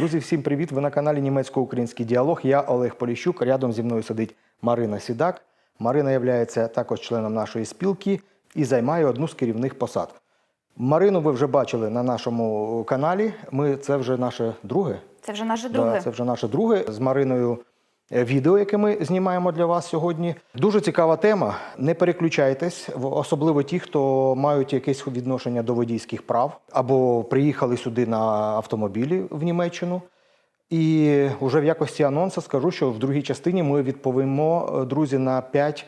Друзі, всім привіт! Ви на каналі Німецько-Український діалог. Я Олег Поліщук. Рядом зі мною сидить Марина Сідак. Марина є також членом нашої спілки і займає одну з керівних посад. Марину ви вже бачили на нашому каналі. Ми це вже наше друге. Це вже наше друге. Да, це вже наше друге з Мариною відео, яке ми знімаємо для вас сьогодні. Дуже цікава тема. Не переключайтесь, особливо ті, хто мають якесь відношення до водійських прав або приїхали сюди на автомобілі в Німеччину. І вже в якості анонсу скажу, що в другій частині ми відповімо, е, друзі, на п'ять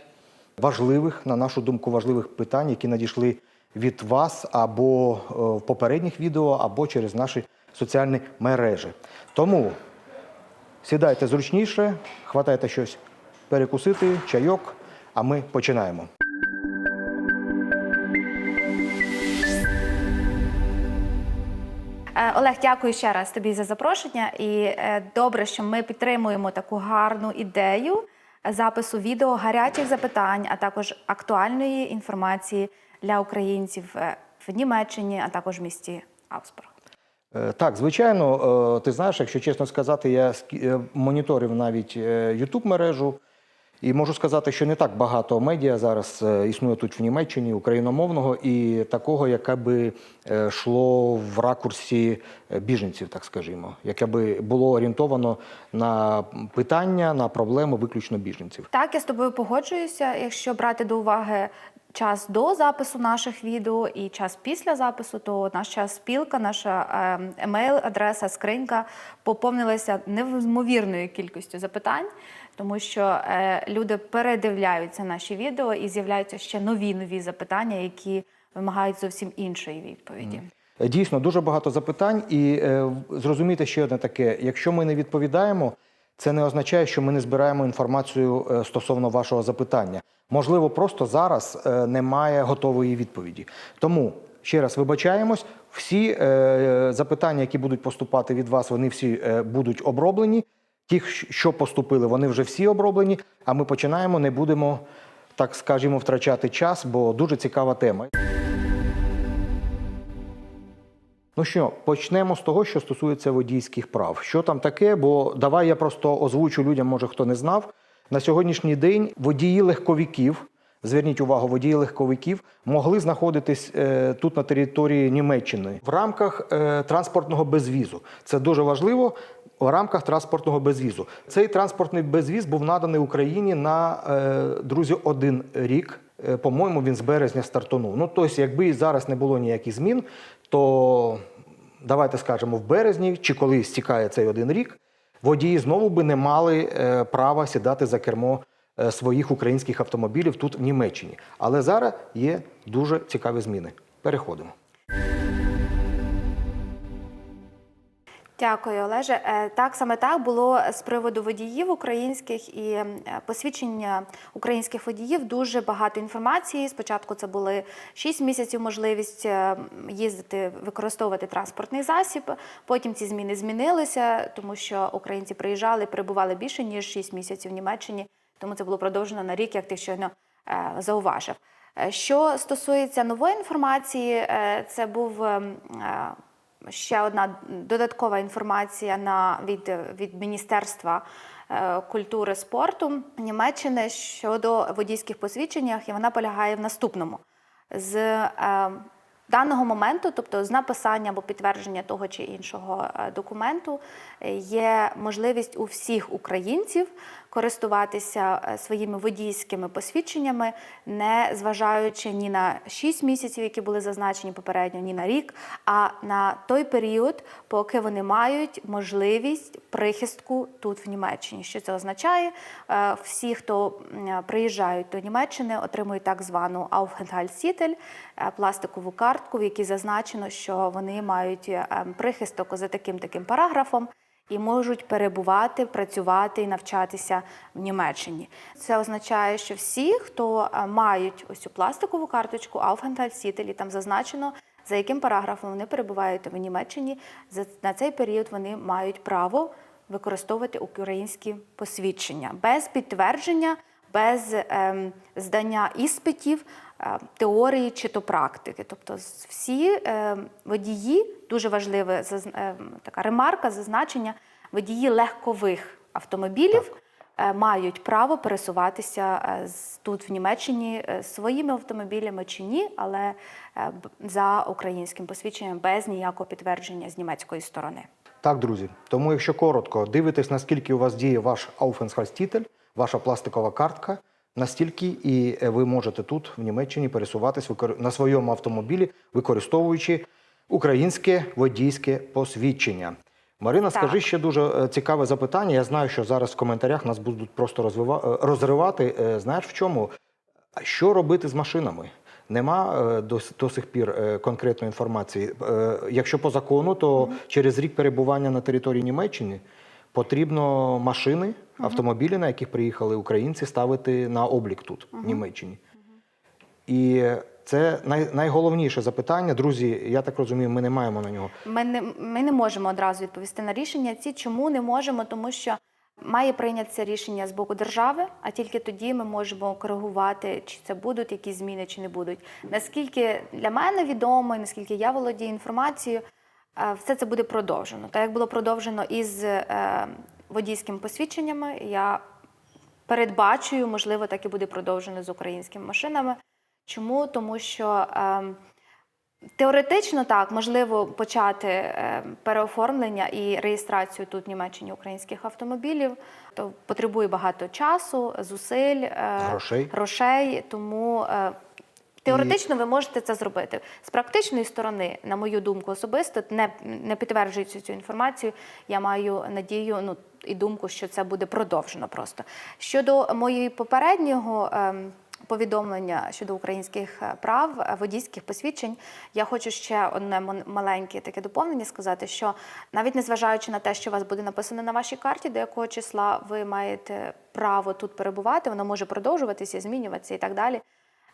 важливих, на нашу думку, важливих питань, які надійшли від вас або е, в попередніх відео, або через наші соціальні мережі. Тому сідайте зручніше, хватайте щось перекусити, чайок, а ми починаємо. Е, Олег, дякую ще раз тобі за запрошення. І е, добре, що ми підтримуємо таку гарну ідею запису відео гарячих запитань, а також актуальної інформації для українців е, в Німеччині, а також в місті Авсбург. Е, Так, звичайно, е, ти знаєш, якщо чесно сказати, я е, моніторив навіть youtube мережу і можу сказати, що не так багато медіа зараз існує тут в Німеччині, україномовного і такого, яке би йшло в ракурсі біженців, так скажімо, яке би було орієнтовано на питання, на проблеми виключно біженців. Так, я з тобою погоджуюся. Якщо брати до уваги час до запису наших відео і час після запису, то наш час спілка, наша е, емейл-адреса, скринька поповнилася невимовірною кількістю запитань, тому що е, люди передивляються наші відео і з'являються ще нові нові запитання, які вимагають зовсім іншої відповіді. Дійсно, дуже багато запитань, і е, зрозумійте ще одне таке: якщо ми не відповідаємо, це не означає, що ми не збираємо інформацію е, стосовно вашого запитання. Можливо, просто зараз е, немає готової відповіді. Тому ще раз вибачаємось. Всі е, запитання, які будуть поступати від вас, вони всі будуть оброблені. Ті, що поступили, вони вже всі оброблені. А ми починаємо, не будемо, так скажімо, втрачати час, бо дуже цікава тема. Ну що, почнемо з того, що стосується водійських прав. Що там таке? Бо давай я просто озвучу людям, може хто не знав. На сьогоднішній день водії легковиків, зверніть увагу, водії легковиків могли знаходитись е, тут на території Німеччини в рамках е, транспортного безвізу. Це дуже важливо. В рамках транспортного безвізу цей транспортний безвіз був наданий Україні на е, друзі один рік. Е, По-моєму, він з березня стартанув. Ну тобто, якби зараз не було ніяких змін, то давайте скажемо в березні чи коли стікає цей один рік, водії знову би не мали е, права сідати за кермо е, своїх українських автомобілів тут в Німеччині. Але зараз є дуже цікаві зміни. Переходимо. Дякую, Олеже. Е, Так, саме так було з приводу водіїв українських і е, посвідчення українських водіїв. Дуже багато інформації. Спочатку це були 6 місяців можливість е, їздити, використовувати транспортний засіб. Потім ці зміни змінилися, тому що українці приїжджали, перебували більше ніж 6 місяців в Німеччині. Тому це було продовжено на рік, як ти щойно зауважив. Що стосується нової інформації, це був ем, ще одна додаткова інформація на від, від Міністерства е, культури спорту Німеччини щодо водійських посвідченнях, і вона полягає в наступному. З е, даного моменту, тобто з написання або підтвердження того чи іншого е, документу, е, є можливість у всіх українців користуватися е, своїми водійськими посвідченнями, не зважаючи ні на 6 місяців, які були зазначені попередньо, ні на рік, а на той період, поки вони мають можливість прихистку тут в Німеччині. Що це означає? Е, Всі, хто приїжджають до Німеччини, отримують так звану Aufenthaltstitel, е, пластикову картку, в якій зазначено, що вони мають е, прихисток за таким таким параграфом. І можуть перебувати, працювати і навчатися в Німеччині. Це означає, що всі, хто е, мають ось цю пластикову карточку Aufenthaltstitel, там зазначено, за яким параграфом вони перебувають в Німеччині, на цей період вони мають право використовувати українські посвідчення без підтвердження, без ем, здання іспитів. Е, теорії чи то практики. Тобто всі е, водії, дуже важлива е, така ремарка, зазначення, водії легкових автомобілів мають право пересуватися тут в Німеччині своїми автомобілями чи ні, але за українським посвідченням без ніякого підтвердження з німецької сторони. Так, друзі. Тому, якщо коротко, дивитесь, наскільки у вас діє ваш Aufenthaltstitel, ваша пластикова картка, настільки і е, ви можете тут, в Німеччині, пересуватись на своєму автомобілі, використовуючи українське водійське посвідчення. Марина, Так. скажи ще дуже е, цікаве запитання. Я знаю, що зараз в коментарях нас будуть просто розвива... е, розривати. Знаєш в чому? Що робити з машинами? Нема до, до сих пір конкретної інформації. Якщо по закону, то через рік перебування на території Німеччини потрібно машини, автомобілі, на яких приїхали українці, ставити на облік тут, в Німеччині. І це най, найголовніше запитання. Друзі, я так розумію, ми не маємо на нього. Ми не, ми не можемо одразу відповісти на рішення ці. Чому не можемо? Тому що має прийнятися рішення з боку держави, а тільки тоді ми можемо коригувати, чи це будуть якісь зміни, чи не будуть. Наскільки для мене відомо, і наскільки я володію інформацією, все це буде продовжено. Так як було продовжено із е, водійськими посвідченнями, я передбачую, можливо, так і буде продовжено з українськими машинами. Чому? Тому що ем, Теоретично так, можливо, почати е, переоформлення і реєстрацію тут в Німеччині українських автомобілів. То потребує багато часу, зусиль, е, Грошей. грошей. Тому теоретично ви можете це зробити. З практичної сторони, на мою думку, особисто не, не підтверджуючи цю інформацію, я маю надію, ну і думку, що це буде продовжено просто. Щодо моєї попереднього. ем, повідомлення щодо українських е, прав, е, водійських посвідчень. Я хочу ще одне маленьке таке доповнення сказати, що навіть незважаючи на те, що у вас буде написано на вашій карті, до якого числа ви маєте право тут перебувати, воно може продовжуватися, змінюватися і так далі.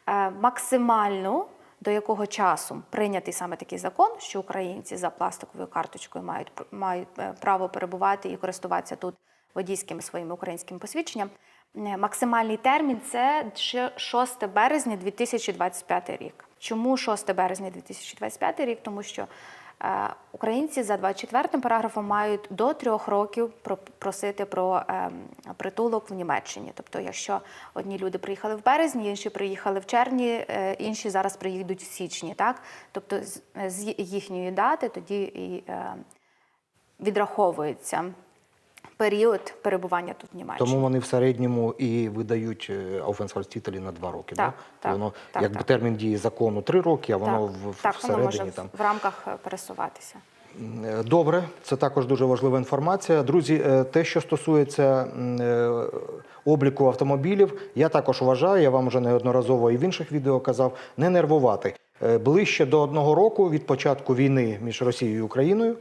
Е, Максимально до якого часу прийнятий саме такий закон, що українці за пластиковою карточкою мають мають е, право перебувати і користуватися тут водійським своїм українським посвідченням. Е, Максимальний термін це ще 6 березня 2025 рік. Чому 6 березня 2025 рік? Тому що українці за 24 параграфом мають до трьох років про- просити про е, притулок в Німеччині. Тобто, якщо одні люди приїхали в березні, інші приїхали в червні, е, інші зараз приїдуть в січні, так тобто з, з їхньої дати тоді і е, відраховується період перебування тут в Німеччині. Тому вони в середньому і видають Aufenthaltstitel на два роки. Так, да? так, воно так, якби так. термін дії закону три роки, а воно так, в, так, воно може там. в рамках е, пересуватися. Е, Добре, це також дуже важлива інформація. Друзі, е, те, що стосується обліку автомобілів, я також вважаю, я вам вже неодноразово і в інших відео казав, не нервувати. Ближче до одного року від початку війни між Росією і Україною,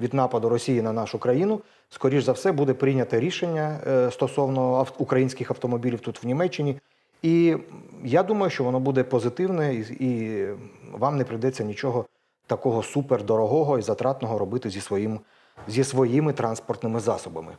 від нападу Росії на нашу країну, скоріш за все буде прийнято рішення е, стосовно українських автомобілів тут в Німеччині. І я думаю, що воно буде позитивне, і, вам не прийдеться нічого такого супердорогого і затратного робити зі, своїм, зі своїми транспортними засобами.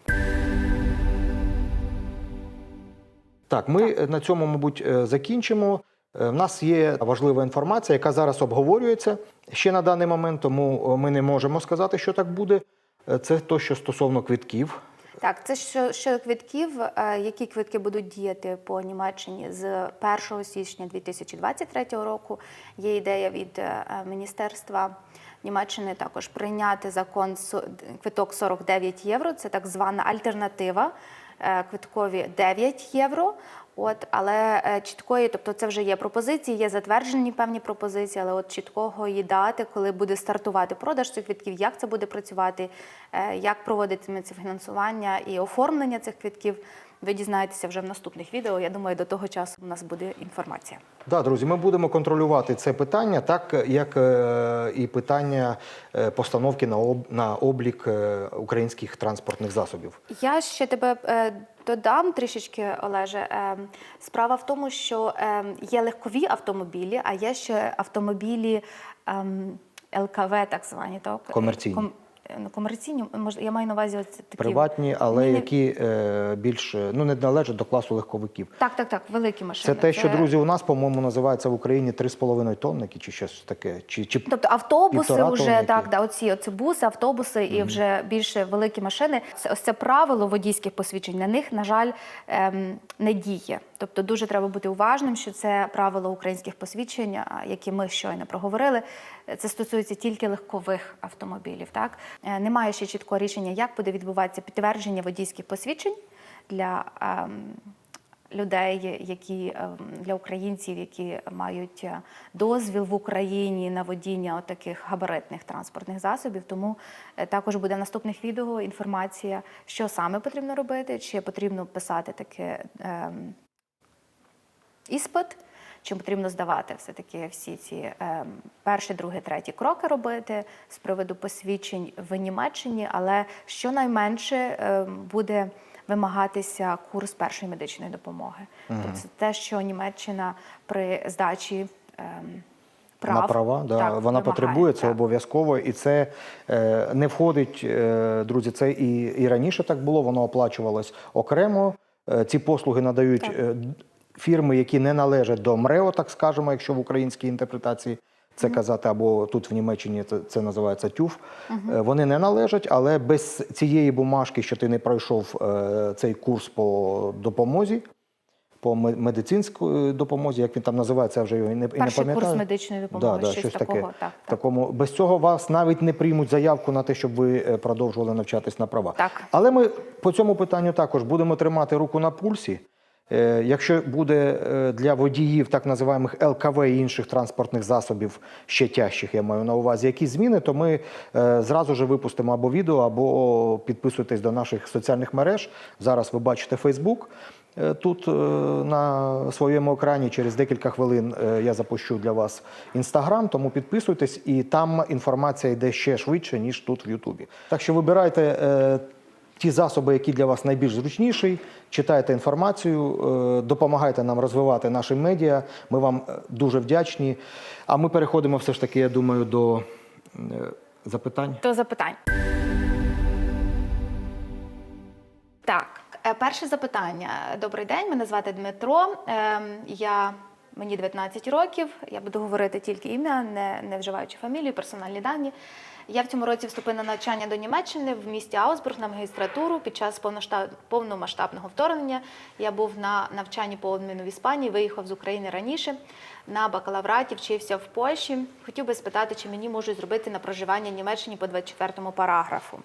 Так, ми е, на цьому, мабуть, е, закінчимо. Е, В нас є важлива інформація, яка зараз обговорюється ще на даний момент, тому е, ми не можемо сказати, що так буде. Е, Це то, що стосовно квитків. Так, це що, що квитків, е, які квитки будуть діяти по Німеччині з 1 січня 2023 року. Є ідея від е, Міністерства Німеччини також прийняти закон квиток 49 євро. Це так звана альтернатива квиткові 9 євро. От, але е, чіткої, тобто це вже є пропозиції, є затверджені певні пропозиції, але от чіткого її дати, коли буде стартувати продаж цих квитків, як це буде працювати, е, як проводитиметься фінансування і оформлення цих квитків. Ви дізнаєтеся вже в наступних відео. Я думаю, до того часу у нас буде інформація. Да, друзі, ми будемо контролювати це питання, так як е, і питання е, постановки на об, на облік е, українських транспортних засобів. Я ще тебе додам трішечки, Олеже. Справа в тому, що є легкові автомобілі, а є ще автомобілі ем, ЛКВ, так звані, так? Комерційні. Ком- ну, комерційні, мож- я маю на увазі ось такі Приватні, але Ні, які е, більш е, ну не належать до класу легковиків. Так, так, так, великі машини. Це те, що друзі, у нас, по-моєму, називається в Україні 3,5 тонники чи щось таке. Чи, чи Тобто автобуси Півтора вже тонни так, які? да, оці, оці буси, автобуси і вже більше великі машини. Це ось це правило водійських посвідчень. На них, на жаль, ем, не діє. Тобто дуже треба бути уважним, що це правило українських посвідчень, які ми щойно проговорили. Це стосується тільки легкових автомобілів. Так Е, немає ще чіткого рішення, як буде відбуватися підтвердження водійських посвідчень для. ем, людей, які ем, для українців, які мають е, дозвіл в Україні на водіння таких габаритних транспортних засобів. Тому е, також буде в наступних відео інформація, що саме потрібно робити, чи потрібно писати таке ем, іспит. Чи потрібно здавати все-таки всі ці ем, перші, другі, треті кроки робити з приводу посвідчень в Німеччині, але щонайменше ем, буде вимагатися курс першої медичної допомоги. Тобто це те, що Німеччина при здачі ем, прав на права, да, так, вона вимагає, потребує це обов'язково, і це е, не входить, е, друзі. Це і, і раніше так було, воно оплачувалось окремо. Е, ці послуги надають Так. Е, фірми, які не належать до МРЕО, так скажемо, якщо в українській інтерпретації. Це казати, або тут в Німеччині це, це називається ТЮФ. Е, Вони не належать, але без цієї бумажки, що ти не пройшов е, цей курс по допомозі, по ме- медицинській допомозі, як він там називається, я вже його не, і не Перший курс медичної допомоги, щось такого, так, так. Такому без цього вас навіть не приймуть заявку на те, щоб ви е, продовжували навчатись на права. Так. Але ми по цьому питанню також будемо тримати руку на пульсі. Е, Якщо буде е, для водіїв так називаємих ЛКВ і інших транспортних засобів ще тяжчих, я маю на увазі, які зміни, то ми е, зразу ж випустимо або відео, або підписуйтесь до наших соціальних мереж. Зараз ви бачите Фейсбук. Тут на своєму екрані через декілька хвилин я запущу для вас інстаграм, тому підписуйтесь, і там інформація йде ще швидше, ніж тут в Ютубі. Так що вибирайте ті засоби, які для вас найбільш зручніші, читайте інформацію, е, допомагайте нам розвивати наші медіа. Ми вам е, дуже вдячні. А ми переходимо все ж таки, я думаю, до е, запитань. До запитань. Так, перше запитання. Добрий день, мене звати Дмитро. Ем, Я мені 19 років. Я буду говорити тільки ім'я, не, не вживаючи фамілію, персональні дані. Я в цьому році вступила на навчання до Німеччини в місті Аусбург на магістратуру. Під час повномасштабного вторгнення я був на навчанні по обміну в Іспанії, виїхав з України раніше. На бакалавраті вчився в Польщі. Хотів би спитати, чи мені можуть зробити на проживання в Німеччині по 24 параграфу.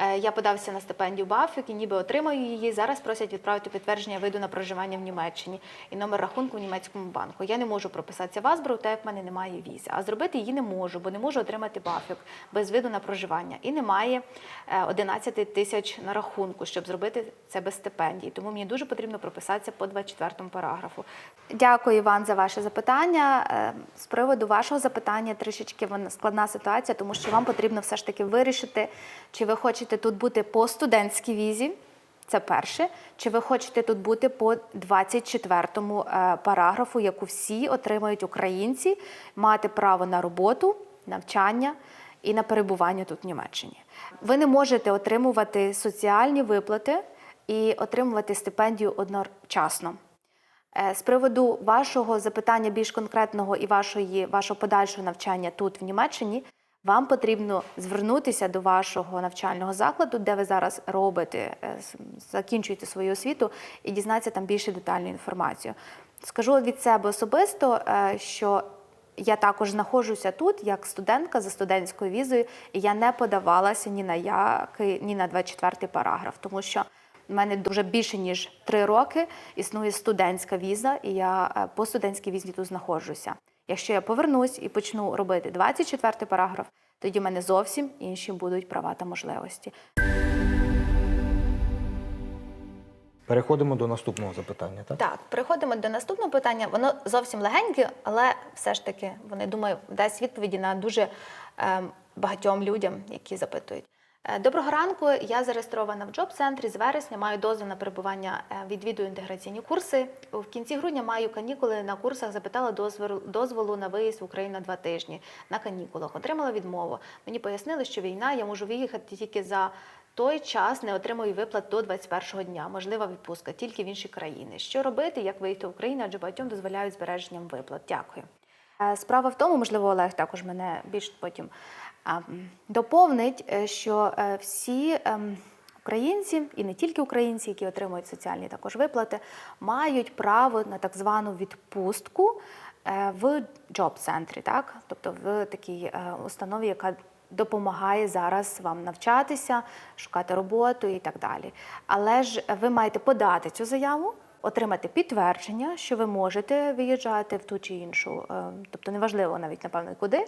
Е, Я подався на стипендію БАФІК і ніби отримаю її. Зараз просять відправити підтвердження виду на проживання в Німеччині і номер рахунку в німецькому банку. Я не можу прописатися в Азбру, так як в мене немає візи. А зробити її не можу, бо не можу отримати БАФІК без виду на проживання. І немає е, 11 тисяч на рахунку, щоб зробити це без стипендії. Тому мені дуже потрібно прописатися по 24 параграфу. Дякую, Іван, за ваше запитання. Е, З приводу вашого запитання трішечки складна ситуація, тому що вам потрібно все ж таки вирішити, чи ви хочете тут бути по студентській візі. Це перше. Чи ви хочете тут бути по 24-му е, параграфу, яку всі отримають українці, мати право на роботу, навчання і на перебування тут в Німеччині? Ви не можете отримувати соціальні виплати і отримувати стипендію одночасно. Е, З приводу вашого запитання більш конкретного і вашої, вашого подальшого навчання тут в Німеччині, вам потрібно звернутися до вашого навчального закладу, де ви зараз робите, е, закінчуєте свою освіту, і дізнатися там більше детальну інформацію. Скажу від себе особисто, е, що я також знаходжуся тут як студентка за студентською візою, і я не подавалася ні на який, ні на 24 параграф, тому що у мене дуже більше ніж три роки існує студентська віза, і я е, по студентській візі тут знаходжуся. Якщо я повернусь і почну робити 24 параграф, тоді в мене зовсім інші будуть права та можливості. Переходимо до наступного запитання. Так? Так, переходимо до наступного питання. Воно зовсім легеньке, але все ж таки вони думаю дасть відповіді на дуже ем, багатьом людям, які запитують. Е, Доброго ранку. Я зареєстрована в джоб-центрі з вересня. Маю дозвіл на перебування. е, Відвідую інтеграційні курси. В кінці грудня маю канікули на курсах. Запитала дозволу, на виїзд в Україну на два тижні на канікулах. Отримала відмову. Мені пояснили, що війна, я можу виїхати тільки за той час, не отримую виплат до 21-го дня. Можлива відпустка тільки в інші країни. Що робити, як виїхати в Україну, адже багатьом дозволяють збереженням виплат. Дякую. Е, Справа в тому, можливо, Олег також мене більш потім доповнить, е, що е, всі ем, українці, і не тільки українці, які отримують соціальні також виплати, мають право на так звану відпустку е, в джоб-центрі, так? тобто в такій установі, яка допомагає зараз вам навчатися, шукати роботу і так далі. Але ж ви маєте подати цю заяву отримати підтвердження, що ви можете виїжджати в ту чи іншу, е, тобто неважливо навіть напевно куди,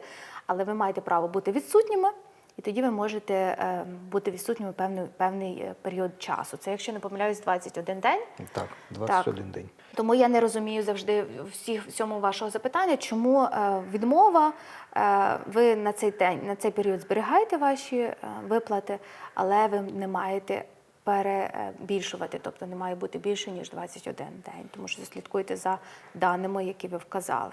але ви маєте право бути відсутніми. І тоді ви можете е, бути відсутніми певний, певний е, період часу. Це, якщо не помиляюсь, 21 день. Так, 21 день. Тому я не розумію завжди всіх всьому вашого запитання, чому е, відмова. Е, ви на цей день, на цей період зберігаєте ваші е, виплати, але ви не маєте перебільшувати, тобто не має бути більше ніж 21 день, тому що слідкуйте за даними, які ви вказали.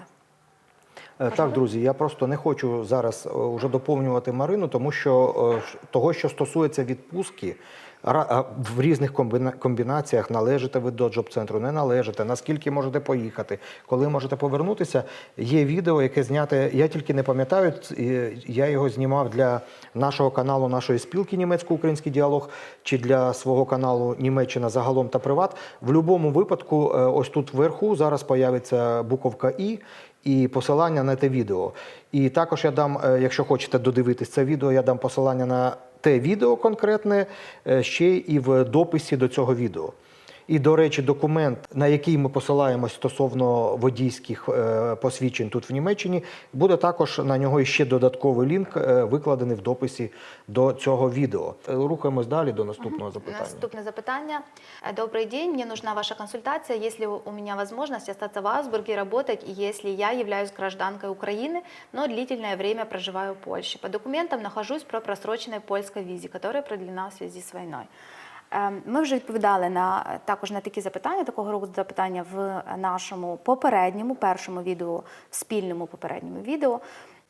Е, Так, друзі, я просто не хочу зараз е, уже доповнювати Марину, тому що е, того, що стосується відпустки, в різних комбіна- комбінаціях належите ви до джоб-центру, не належите, наскільки можете поїхати, коли можете повернутися. Є відео, яке зняте, я тільки не пам'ятаю, я його знімав для нашого каналу, нашої спілки німецько-український діалог чи для свого каналу Німеччина загалом та приват. В будь-якому випадку, е, ось тут вверху зараз появиться буковка І і посилання на те відео. І також я дам, е, якщо хочете додивитись це відео, я дам посилання на те відео конкретне е, ще і в дописі до цього відео. І, до речі, документ, на який ми посилаємось стосовно водійських е, посвідчень тут в Німеччині, буде також на нього ще додатковий лінк, е, викладений в дописі до цього відео. Е, Рухаємось далі до наступного запитання. Наступне запитання. Э, Добрый день, мне нужна ваша консультация. Если у меня возможность остаться в Аугсбурге и работать, и если я являюсь гражданкой Украины, но длительное время проживаю в Польше. По документам нахожусь про просроченной польской визе, которая продлена в связи с войной. Ем, Ми вже відповідали на також на такі запитання, такого роду запитання в нашому попередньому першому відео, спільному попередньому відео.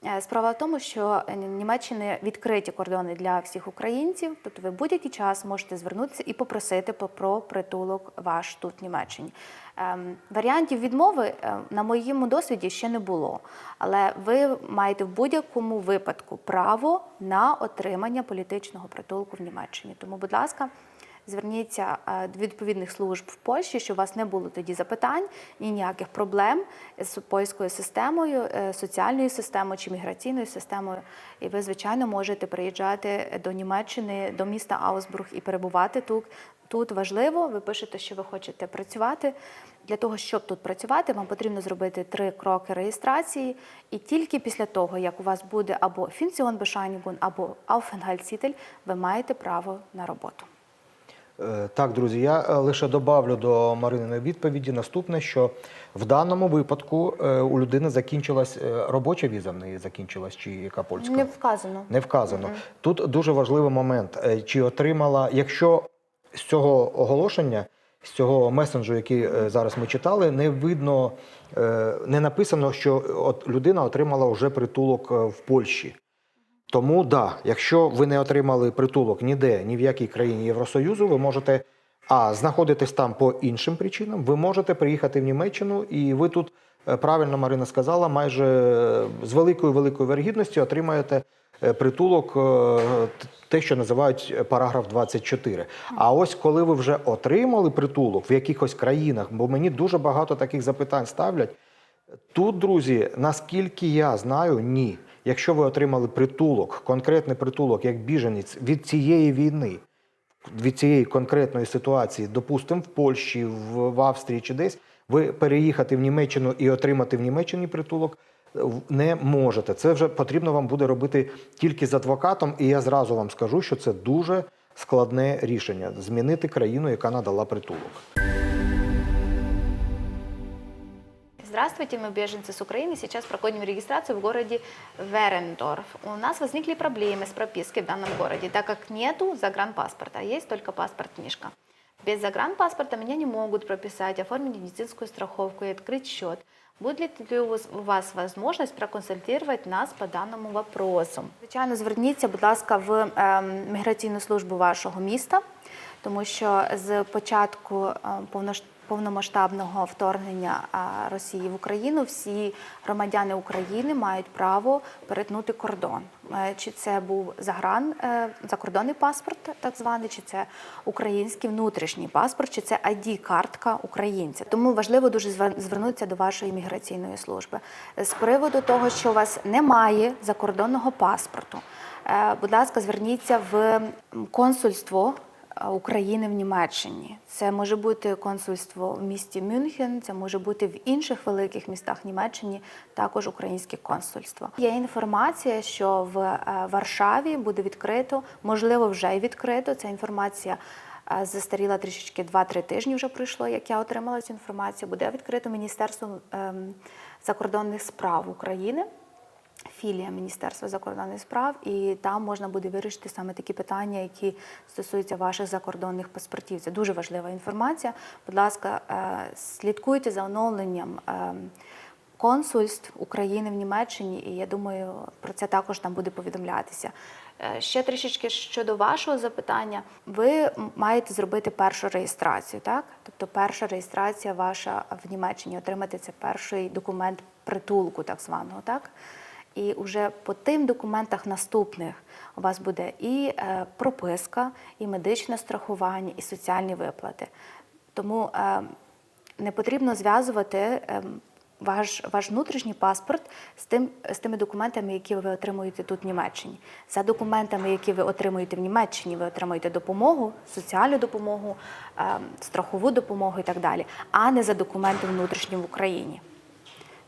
Е, Справа в тому, що Німеччини відкриті кордони для всіх українців, тобто ви будь-який час можете звернутися і попросити про притулок ваш тут в Німеччині. Ем, Варіантів відмови е, на моєму досвіді ще не було, але ви маєте в будь-якому випадку право на отримання політичного притулку в Німеччині. Тому, будь ласка. Зверніться е, до відповідних служб в Польщі, щоб у вас не було тоді запитань і ніяких проблем з польською системою, е, соціальною системою чи міграційною системою. І ви, звичайно, можете приїжджати до Німеччини, до міста Аусбург і перебувати тут. Тут важливо, ви пишете, що ви хочете працювати. Для того, щоб тут працювати, вам потрібно зробити три кроки реєстрації, і тільки після того, як у вас буде або Фінціонбешайнігун, або Aufenthaltstitel, ви маєте право на роботу. Е, Так, друзі, я е, лише добавлю до Марининої відповіді наступне, що в даному випадку е, у людини закінчилась робоча віза, в неї закінчилась, чи яка польська? Не вказано. Не вказано. Тут дуже важливий момент. Чи отримала, якщо з цього оголошення, з цього месенджу, який зараз ми читали, не видно, не написано, що от людина отримала вже притулок в Польщі. Тому да, якщо ви не отримали притулок ніде, ні в якій країні Євросоюзу, ви можете а знаходитись там по іншим причинам. Ви можете приїхати в Німеччину, і ви тут е, правильно Марина сказала, майже е, з великою великою вергідністю отримаєте е, притулок, те, що називають параграф 24. А ось коли ви вже отримали притулок в якихось країнах, бо мені дуже багато таких запитань ставлять. Тут, друзі, наскільки я знаю, ні. Якщо ви отримали притулок, конкретний притулок як біженець від цієї війни, від цієї конкретної ситуації, допустимо, в Польщі, в, Австрії чи десь, ви переїхати в Німеччину і отримати в Німеччині притулок е, не можете. Це вже потрібно вам буде робити тільки з адвокатом, і я зразу вам скажу, що це дуже складне рішення змінити країну, яка надала притулок. Здравствуйте, мы беженцы с Украины, сейчас проходим регистрацию в городе Верендорф. У нас возникли проблемы с пропиской в данном городе, так как нету загранпаспорта, есть только паспорт-книжка. Без загранпаспорта меня не могут прописать, оформить медицинскую страховку и открыть счет. Будет ли у вас- у вас возможность проконсультировать нас по даному вопросу? Звичайно, зверніться, будь ласка, в ем, міграційну службу вашого міста, тому що з початку е, повнош- повномасштабного вторгнення Росії в Україну всі громадяни України мають право перетнути кордон. Е, Чи це був загран е, закордонний паспорт, так званий, чи це український внутрішній паспорт, чи це ID-картка українця. Тому важливо дуже звернутися до вашої міграційної служби з приводу того, що у вас немає закордонного паспорту. е, Будь ласка, зверніться в консульство е, України в Німеччині. Це може бути консульство в місті Мюнхен, це може бути в інших великих містах Німеччини, також українське консульство. Є інформація, що в е, Варшаві буде відкрито, можливо, вже й відкрито. Ця інформація е, застаріла трішечки 2-3 тижні вже пройшло, як я отримала цю інформацію. Буде відкрито Міністерство ем, закордонних справ України філія Міністерства закордонних справ, і там можна буде вирішити саме такі питання, які стосуються ваших закордонних паспортів. Це дуже важлива інформація. Будь ласка, е, слідкуйте за оновленням. е, Консульств України в Німеччині, і я думаю, про це також там буде повідомлятися. Е, Ще трішечки щодо вашого запитання, ви маєте зробити першу реєстрацію, так? Тобто перша реєстрація ваша в Німеччині, отримати це перший документ притулку, так званого, так? І вже по тим документах наступних у вас буде і е, прописка, і медичне страхування, і соціальні виплати. Тому е, не потрібно зв'язувати е, ваш, ваш внутрішній паспорт з, тим, з тими документами, які ви отримуєте тут в Німеччині. За документами, які ви отримуєте в Німеччині, ви отримуєте допомогу, соціальну допомогу, е, страхову допомогу і так далі, а не за документом внутрішнім в Україні.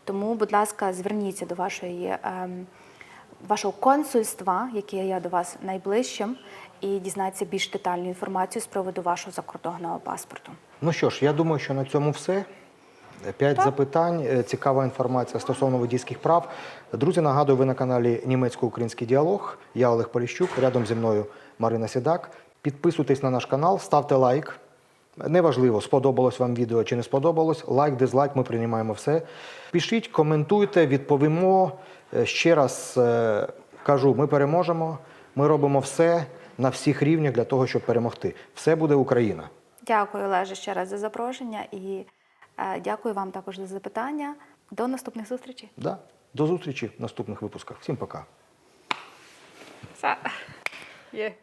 Тому, будь ласка, зверніться до вашої, ем, вашого консульства, яке є до вас найближчим, і дізнайтеся більш детальну інформацію з приводу вашого закордонного паспорту. Ну що ж, я думаю, що на цьому все. П'ять запитань, е, цікава інформація стосовно водійських прав. Друзі, нагадую, ви на каналі Німецько-Український діалог. Я Олег Поліщук, рядом зі мною Марина Сідак. Підписуйтесь на наш канал, ставте лайк. Неважливо, сподобалось вам відео чи не сподобалось. Лайк, дизлайк, ми приймаємо все. Пишіть, коментуйте, відповімо. Е, Ще раз е, кажу, ми переможемо. Ми робимо все на всіх рівнях для того, щоб перемогти. Все буде Україна. Дякую, Олеже, ще раз за запрошення і е, дякую вам також за запитання. До наступних зустрічей. Да. До зустрічі в наступних випусках. Всім пока. Все. Є.